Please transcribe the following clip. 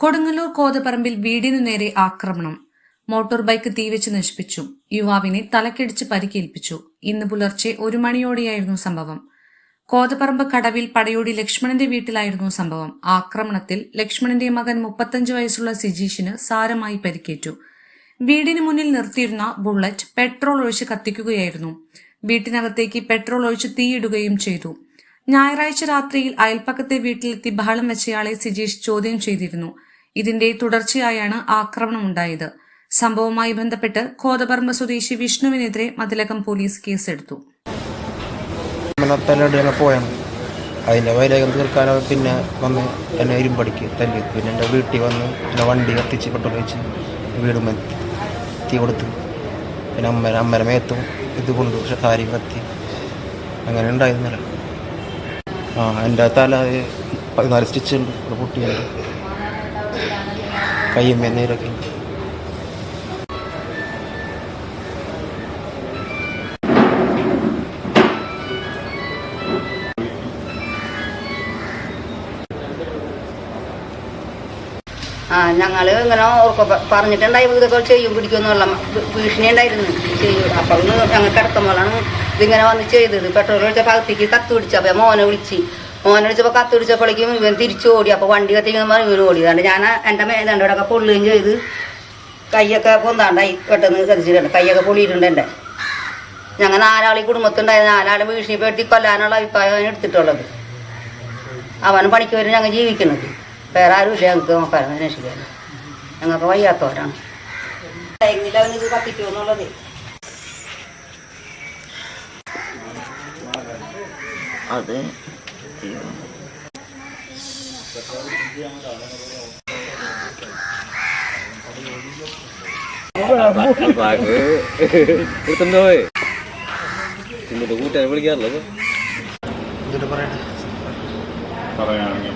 കൊടുങ്ങല്ലൂർ കോതപറമ്പിൽ വീടിനു നേരെ ആക്രമണം. മോട്ടോർ ബൈക്ക് തീവെച്ച് നശിപ്പിച്ചു. യുവാവിനെ തലക്കടിച്ച് പരിക്കേൽപ്പിച്ചു. ഇന്ന് പുലർച്ചെ ഒരു മണിയോടെയായിരുന്നു സംഭവം. കോതപറമ്പ് കടവിൽ പടയോടി ലക്ഷ്മണന്റെ വീട്ടിലായിരുന്നു സംഭവം. ആക്രമണത്തിൽ ലക്ഷ്മണന്റെ മകൻ മുപ്പത്തഞ്ച് വയസ്സുള്ള സിജീഷിന് സാരമായി പരിക്കേറ്റു. വീടിന് മുന്നിൽ നിർത്തിയിരുന്ന ബുള്ളറ്റ് പെട്രോൾ ഒഴിച്ച് കത്തിക്കുകയായിരുന്നു. വീട്ടിനകത്തേക്ക് പെട്രോൾ ഒഴിച്ച് തീയിടുകയും ചെയ്തു. ഞായറാഴ്ച രാത്രിയിൽ അയൽപ്പക്കത്തെ വീട്ടിലെത്തി ബഹളം വെച്ചയാളെ സിജീഷ് ചോദ്യം ചെയ്തിരുന്നു. ഇതിന്റെ തുടർച്ചയായാണ് ആക്രമണം ഉണ്ടായത് സംഭവവുമായി ബന്ധപ്പെട്ട് കോതപർമ്മ സ്വദേശി വിഷ്ണുവിനെതിരെ മതിലകം പോലീസ് കേസെടുത്തു. പോയാണ്? അതിന്റെ വൈരാഗ്യം തീർക്കാനോ പിന്നെ വന്ന് എന്നെ ഇരുമ്പടിക്ക് തല്ലി. പിന്നെ എന്റെ വീട്ടിൽ വന്ന് എന്റെ വണ്ടി കത്തിച്ച് പെട്രോൾ വെച്ച് വീടും തീ കൊടുത്ത്. പിന്നെ അമ്മ അമ്മയുടെ മേത്തും ഇത് കൊണ്ട് കാര്യം കത്തി. അങ്ങനെ ഉണ്ടായിരുന്നില്ല. ആ എന്റെ തല പതിനാല് സ്റ്റിച്ച് ഉണ്ട്. കയ്യമ്മ നീരൊക്കെ ഉണ്ട് ആ ഞങ്ങൾ ഇങ്ങനെ ഓർക്ക പറഞ്ഞിട്ടുണ്ടായി. ഇതൊക്കെ ചെയ്യും പിടിക്കുന്നുള്ള ഭീഷണി ഉണ്ടായിരുന്നു ചെയ്യും. അപ്പൊ ഒന്ന് ഞങ്ങൾക്ക് കിടക്കുമ്പോഴാണ് ഇതിങ്ങനെ വന്ന് ചെയ്തത്. പെട്രോൾ ഒഴിച്ച പകുതിക്ക് കത്ത് പിടിച്ചു അപ്പൊ മോനെ വിളിച്ച്. മോനെ വിളിച്ചപ്പോ കത്ത് പിടിച്ചപ്പോഴേക്കും ഇവൻ തിരിച്ചു ഓടി അപ്പൊ വണ്ടി കത്തിക്കുമ്പോൾ ഇവർ ഓടി. അതുകൊണ്ട് ഞാൻ എന്റെ മേലണ്ടോടൊക്കെ പൊള്ളുകയും ചെയ്ത് കൈയൊക്കെ പൊന്താണ്ടായി പെട്ടെന്ന് കത്തിച്ചിട്ടുണ്ട് കൈയൊക്കെ പൊളിയിട്ടുണ്ട് എന്റെ. ഞങ്ങൾ നാലാളി കുടുംബത്തുണ്ടായ നാലാളെ ഭീഷണിപ്പെടുത്തി കൊല്ലാനുള്ള അഭിപ്രായം എടുത്തിട്ടുള്ളത്. അവൻ പണിക്ക് വരും ഞങ്ങൾ ജീവിക്കുന്നത്. വേറെ ആരുമില്ല ഞങ്ങൾക്ക് നോക്കാനും അന്വേഷിക്കാനും ഞങ്ങൾക്ക് വയ്യാത്തവരാണ്. അതെ കത്തിക്കുമെന്നുള്ളത് അത്. എടുത്തുണ്ടോ എന്നിട്ട് കൂട്ടുകാരെ വിളിക്കാറില്ല പറയണേ പറയാണെങ്കിൽ